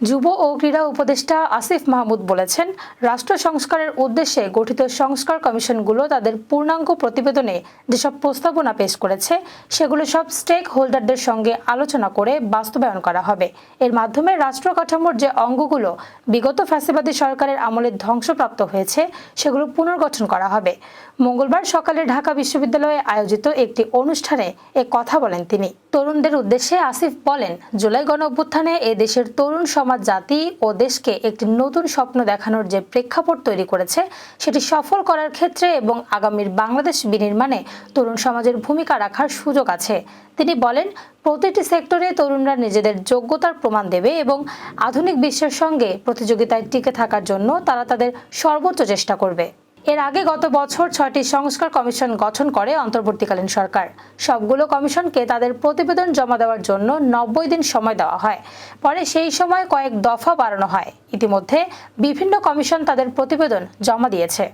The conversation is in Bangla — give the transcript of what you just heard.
যুব ও ক্রীড়া উপদেষ্টা আসিফ মাহমুদ বলেছেন, রাষ্ট্র সংস্কারের উদ্দেশ্যে গঠিত সংস্কার কমিশনগুলো তাদের পূর্ণাঙ্গ প্রতিবেদনে যেসব প্রস্তাবনা পেশ করেছে, সেগুলো সব স্টেক হোল্ডারদের সঙ্গে আলোচনা করে বাস্তবায়ন করা হবে। এর মাধ্যমে রাষ্ট্র কাঠামোর যে অঙ্গগুলো বিগত ফ্যাসিবাদী সরকারের আমলে ধ্বংসপ্রাপ্ত হয়েছে, সেগুলো পুনর্গঠন করা হবে। মঙ্গলবার সকালে ঢাকা বিশ্ববিদ্যালয়ে আয়োজিত একটি অনুষ্ঠানে এ কথা বলেন তিনি। তরুণদের উদ্দেশ্যে আসিফ বলেন, জুলাই গণ অভ্যুত্থানে এ দেশের তরুণ সমাজ জাতি ও দেশকে একটি নতুন স্বপ্ন দেখানোর যে প্রেক্ষাপট তৈরি করেছে, সেটি সফল করার ক্ষেত্রে এবং আগামীর বাংলাদেশ বিনির্মাণে তরুণ সমাজের ভূমিকা রাখার সুযোগ আছে। তিনি বলেন, প্রতিটি সেক্টরে তরুণরা নিজেদের যোগ্যতার প্রমাণ দেবে এবং আধুনিক বিশ্বের সঙ্গে প্রতিযোগিতায় টিকে থাকার জন্য তারা তাদের সর্বোচ্চ চেষ্টা করবে। এর আগে গত বছর ছয়টি সংস্কার কমিশন গঠন করে অন্তর্বর্তীকালীন সরকার। সবগুলো কমিশনকে তাদের প্রতিবেদন জমা দেওয়ার জন্য নব্বই দিন সময় দেওয়া হয়। পরে সেই সময় কয়েক দফা বাড়ানো হয়। ইতিমধ্যে বিভিন্ন কমিশন তাদের প্রতিবেদন জমা দিয়েছে।